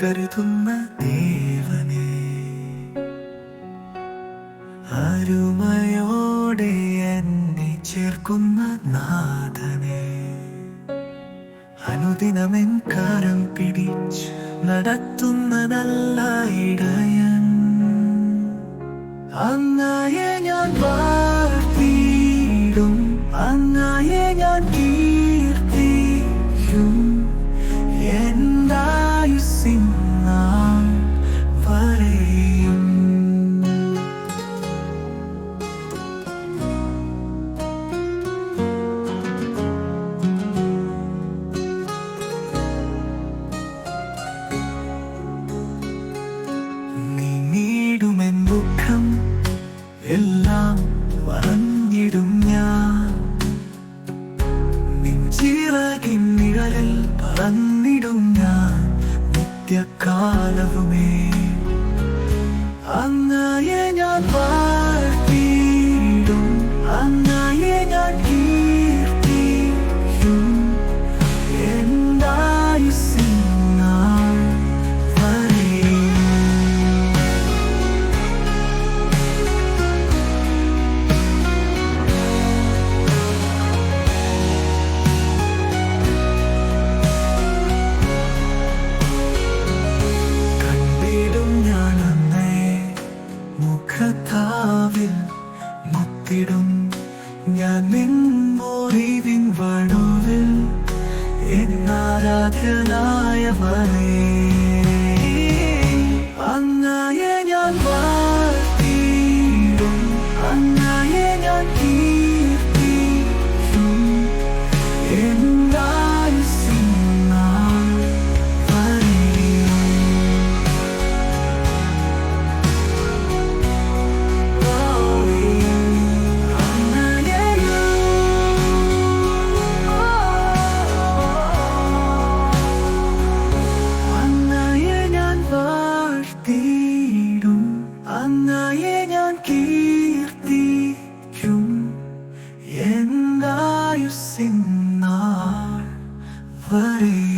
കരുതുന്ന ദേവനെ അരുമയോടെ എന്നെ ചേർക്കുന്ന നാഥനെ അനുദിനമെൻ കാരം പിടിച്ച് നടത്തുന്ന നല്ല ഇടയൻ. നിഴലിൽ പറന്നിടും ഞാൻ നിത്യകാലവുമേ. അങ്ങയെ മുത്തിടും ഞാൻ നിൻമോറിവിൻ വടുവിൽ എന്നാരാധ്യനായവനേ Sinar Vareen